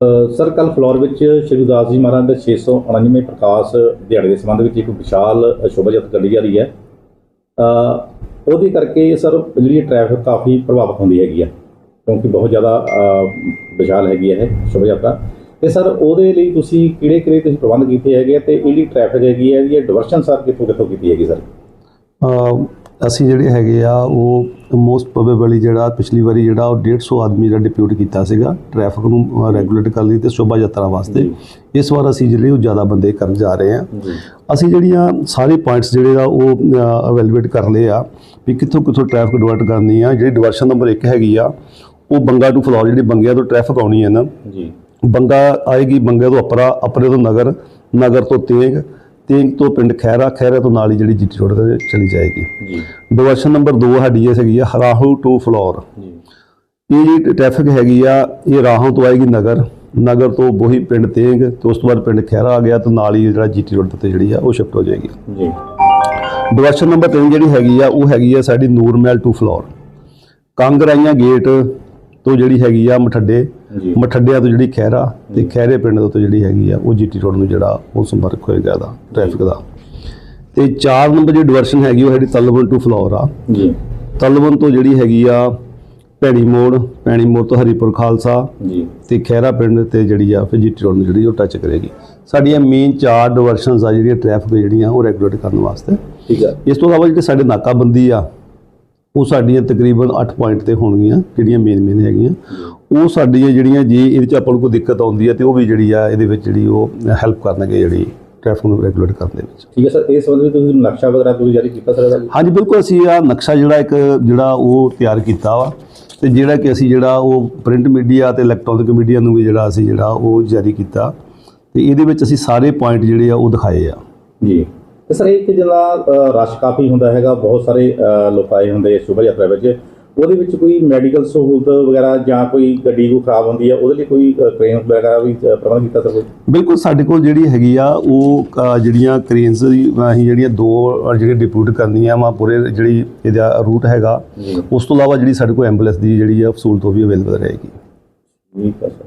Sir ਕੱਲ floor ਵਿੱਚ ਸ਼੍ਰੀ ਉਦਾਸ ਜੀ ਮਹਾਰਾਜ ਦੇ 699ਵੇਂ ਪ੍ਰਕਾਸ਼ ਦਿਹਾੜੇ ਦੇ ਸੰਬੰਧ ਵਿੱਚ ਇੱਕ ਵਿਸ਼ਾਲ ਸ਼ੋਭਾ ਯਾਤਰਾ ਕੱਢੀ ਜਾ ਰਹੀ ਹੈ। ਉਹਦੇ ਕਰਕੇ ਸਰ ਜਿਹੜੀ ਟ੍ਰੈਫਿਕ ਕਾਫੀ ਪ੍ਰਭਾਵਿਤ ਹੁੰਦੀ ਹੈਗੀ ਆ, ਕਿਉਂਕਿ ਬਹੁਤ ਜ਼ਿਆਦਾ ਵਿਸ਼ਾਲ ਹੈਗੀ ਹੈ ਇਹ ਸ਼ੋਭਾ ਯਾਤਰਾ ਤੇ ਸਰ ਉਹਦੇ ਲਈ ਤੁਸੀਂ ਕਿਹੜੇ ਕਿਹੜੇ ਤੁਸੀਂ ਪ੍ਰਬੰਧ ਕੀਤੇ ਹੈਗੇ ਆ ਤੇ ਇਹਦੀ ਜਿਹੜੀ ਟ੍ਰੈਫਿਕ ਹੈਗੀ ਹੈ ਇਹਦੀ ਡਿਵਰਸ਼ਨ ਸਰ ਕਿੱਥੋਂ ਕਿੱਥੋਂ ਕੀਤੀ ਹੈਗੀ ਸਰ? ਅਸੀਂ ਜਿਹੜੇ ਹੈਗੇ ਆ ਉਹ ਮੋਸਟ ਪ੍ਰੋਬੇਬਲੀ ਜਿਹੜਾ ਪਿਛਲੀ ਵਾਰੀ ਜਿਹੜਾ ਉਹ 150 ਆਦਮੀ ਦਾ ਡਿਪਿਊਟ ਕੀਤਾ ਸੀਗਾ ਟ੍ਰੈਫਿਕ ਨੂੰ ਰੈਗੂਲੇਟ ਕਰਨ ਲਈ ਤੇ ਸ਼ੋਭਾ ਯਾਤਰਾ ਵਾਸਤੇ। ਇਸ ਵਾਰ ਅਸੀਂ ਜਿਹੜੇ ਉਹ ਜ਼ਿਆਦਾ ਬੰਦੇ ਕਰਨ ਜਾ ਰਹੇ ਆ ਅਸੀਂ ਜਿਹੜੀਆਂ ਸਾਰੇ ਪੁਆਇੰਟਸ ਜਿਹੜੇ ਆ ਉਹ ਅਵੈਲੂਏਟ ਕਰ ਲਏ ਆ ਵੀ ਕਿੱਥੋਂ ਕਿੱਥੋਂ ਟ੍ਰੈਫਿਕ ਡਿਵਰਟ ਕਰਨੀ ਆ। ਜਿਹੜੀ ਡਿਵਰਸ਼ਨ ਨੰਬਰ 1 ਹੈਗੀ ਆ ਉਹ ਬੰਗਾ ਟੂ ਫਲੋਰ ਜਿਹੜੀ ਬੰਗਿਆਂ ਤੋਂ ਟ੍ਰੈਫਿਕ ਆਉਣੀ ਹੈ ਨਾ ਜੀ। ਬੰਗਾ ਆਏਗੀ ਬੰਗੇ ਤੋਂ ਅਪਰਾ ਅਪਰੇ ਤੋਂ ਨਗਰ ਨਗਰ ਤੋਂ ਤੇਗ ਤੇਗ ਤੋਂ ਪਿੰਡ ਖੈਰਾ ਖੈਰਾ ਤੋਂ ਨਾਲ ਹੀ ਜਿਹੜੀ ਜੀਟੀ ਰੋਡ ਤੇ ਚਲੀ ਜਾਏਗੀ। ਜੀ। ਡਿਵਰਸ਼ਨ ਨੰਬਰ 2 ਸਾਡੀ ਇਹ ਹੈਗੀ ਆ ਹਰਾਹੂ ਟੂ ਫਲੋਰ। ਜੀ। ਇਹ ਜਿਹੜੀ ਟ੍ਰੈਫਿਕ ਹੈਗੀ ਆ ਇਹ ਰਾਹੋਂ ਤੋਂ ਆਏਗੀ ਨਗਰ। ਨਗਰ ਤੋਂ ਬੋਹੀ ਪਿੰਡ ਤੇਗ ਤੇ ਉਸ ਤੋਂ ਬਾਅਦ ਪਿੰਡ ਖੈਰਾ ਆ ਗਿਆ ਤੇ ਨਾਲ ਹੀ ਜਿਹੜਾ ਜੀਟੀ ਰੋਡ ਤੇ ਜਿਹੜੀ ਆ ਉਹ ਸ਼ਿਫਟ ਹੋ ਜਾਏਗੀ। ਜੀ। ਡਿਵਰਸ਼ਨ ਨੰਬਰ 3 ਜਿਹੜੀ ਹੈਗੀ ਆ ਉਹ ਹੈਗੀ ਆ ਸਾਡੀ ਨੂਰਮਹਿਲ ਟੂ ਫਲੋਰ ਕਾਂਗਰਾਈਆਂ ਗੇਟ ਤੋਂ ਜਿਹੜੀ ਹੈਗੀ ਆ ਮਠੱਡੇ। ਮਠੱਡਿਆਂ ਤੋਂ ਜਿਹੜੀ ਖਹਿਰਾ ਤੇ ਖਹਿਰੇ ਪਿੰਡ ਤੋਂ ਜਿਹੜੀ ਹੈਗੀ ਆ ਉਹ ਜੀਟੀ ਰੋਡ ਨੂੰ ਜਿਹੜਾ ਉਹ ਸੰਪਰਕ ਹੋਏਗਾ ਦਾ ਟ੍ਰੈਫਿਕ ਦਾ। ਤੇ 4 ਨੰਬਰ ਜਿਹੜੀ ਡਿਵਰਸ਼ਨ ਹੈਗੀ ਉਹ ਹੈਗੀ ਤਲਵਨ ਟੂ ਫਲੋਰ ਆ। ਜੀ। ਤਲਵਨ ਤੋਂ ਜਿਹੜੀ ਹੈਗੀ ਆ ਭੈਣੀ ਮੋੜ ਭੈਣੀ ਮੋੜ ਤੋਂ ਹਰੀਪੁਰ ਖਾਲਸਾ ਜੀ। ਤੇ ਖਹਿਰਾ ਪਿੰਡ ਤੇ ਜਿਹੜੀ ਆ ਫਿਰ ਜੀਟੀ ਰੋਡ ਨੂੰ ਜਿਹੜੀ ਉਹ ਟੱਚ ਕਰੇਗੀ। ਸਾਡੀਆਂ ਮੇਨ ਚਾਰ ਡਿਵਰਸ਼ਨਸ ਆ ਜਿਹੜੀਆਂ ਟ੍ਰੈਫਿਕ ਜਿਹੜੀਆਂ ਉਹ ਰੈਗੂਲੇਟ ਕਰਨ ਵਾਸਤੇ। ਠੀਕ ਹੈ ਇਸ ਤੋਂ ਇਲਾਵਾ ਜਿਹੜੇ ਸਾਡੇ ਨਾਕਾਬੰਦੀ ਆ ਉਹ ਸਾਡੀਆਂ ਤਕਰੀਬਨ 8 ਪੁਆਇੰਟ ਤੇ ਹੋਣਗੀਆਂ ਜਿਹੜੀਆਂ ਮੇਨ ਮੇਨ ਹੈਗੀਆਂ। ਉਹ ਸਾਡੀਆਂ ਜਿਹੜੀਆਂ ਜੇ ਇਹਦੇ ਚ ਆਪਾਂ ਨੂੰ ਕੋਈ ਦਿੱਕਤ ਆਉਂਦੀ ਹੈ ਤੇ ਉਹ ਵੀ ਜਿਹੜੀ ਆ ਇਹਦੇ ਵਿੱਚ ਜਿਹੜੀ ਉਹ ਹੈਲਪ ਕਰਨਗੇ ਜਿਹੜੀ ਟ੍ਰੈਫਿਕ ਨੂੰ ਰੈਗੂਲੇਟ ਕਰਨ ਦੇ ਵਿੱਚ। ਠੀਕ ਹੈ ਸਰ ਇਸ ਸੰਬੰਧ ਵਿੱਚ ਤੁਸੀਂ ਨਕਸ਼ਾ ਵਗੈਰਾ ਤੁਸੀਂ ਜਾਰੀ ਕੀਤਾ ਸਰ ਹਾਂਜੀ ਬਿਲਕੁਲ ਅਸੀਂ ਆ ਨਕਸ਼ਾ ਜਿਹੜਾ ਇੱਕ ਜਿਹੜਾ ਉਹ ਤਿਆਰ ਕੀਤਾ ਵਾ ਤੇ ਜਿਹੜਾ ਕਿ ਅਸੀਂ ਜਿਹੜਾ ਉਹ ਪ੍ਰਿੰਟ ਮੀਡੀਆ ਤੇ ਇਲੈਕਟ੍ਰੋਨਿਕ ਮੀਡੀਆ ਨੂੰ ਵੀ ਜਿਹੜਾ ਅਸੀਂ ਜਿਹੜਾ ਉਹ ਜਾਰੀ ਕੀਤਾ ਤੇ ਇਹਦੇ ਵਿੱਚ ਅਸੀਂ ਸਾਰੇ ਪੁਆਇੰਟ ਜਿਹੜੇ ਆ ਉਹ ਦਿਖਾਏ ਆ। ਜੀ। ਤੇ ਸਰ ਇੱਕ ਜਿਹੜਾ ਰਸ਼ ਕਾਫੀ ਹੁੰਦਾ ਹੈਗਾ ਬਹੁਤ ਸਾਰੇ ਲੋਕ ਆਏ ਹੁੰਦੇ ਸ਼ੋਭਾ ਯਾਤਰਾ ਵਿੱਚ। ਉਹਦੇ ਵਿੱਚ ਕੋਈ ਮੈਡੀਕਲ ਸਹੂਲਤ ਵਗੈਰਾ ਜਾਂ ਕੋਈ ਗੱਡੀ ਕੋ ਖਰਾਬ ਹੁੰਦੀ ਹੈ ਉਹਦੇ ਲਈ ਕੋਈ ਕ੍ਰੇਨ ਵਗੈਰਾ ਵੀ ਪ੍ਰਬੰਧ ਕੀਤਾ ਸਰ ਕੋਈ? ਬਿਲਕੁਲ ਸਾਡੇ ਕੋਲ ਜਿਹੜੀ ਹੈਗੀ ਆ ਉਹ ਜਿਹੜੀਆਂ ਕ੍ਰੇਨਸ ਅਸੀਂ ਜਿਹੜੀਆਂ ਦੋ ਅ, ਜਿਹੜੀਆਂ ਡਿਪਿਊਟ ਕਰਨੀਆਂ ਵਾ ਪੂਰੇ ਜਿਹੜੀ ਇਹਦਾ ਰੂਟ ਹੈਗਾ ਉਸ ਤੋਂ ਇਲਾਵਾ ਜਿਹੜੀ ਸਾਡੇ ਕੋਲ ਐਂਬੂਲੈਂਸ ਦੀ ਜਿਹੜੀ ਆ ਸਹੂਲਤ ਉਹ ਵੀ ਅਵੇਲੇਬਲ ਰਹੇਗੀ। ਠੀਕ ਹੈ ਸਰ।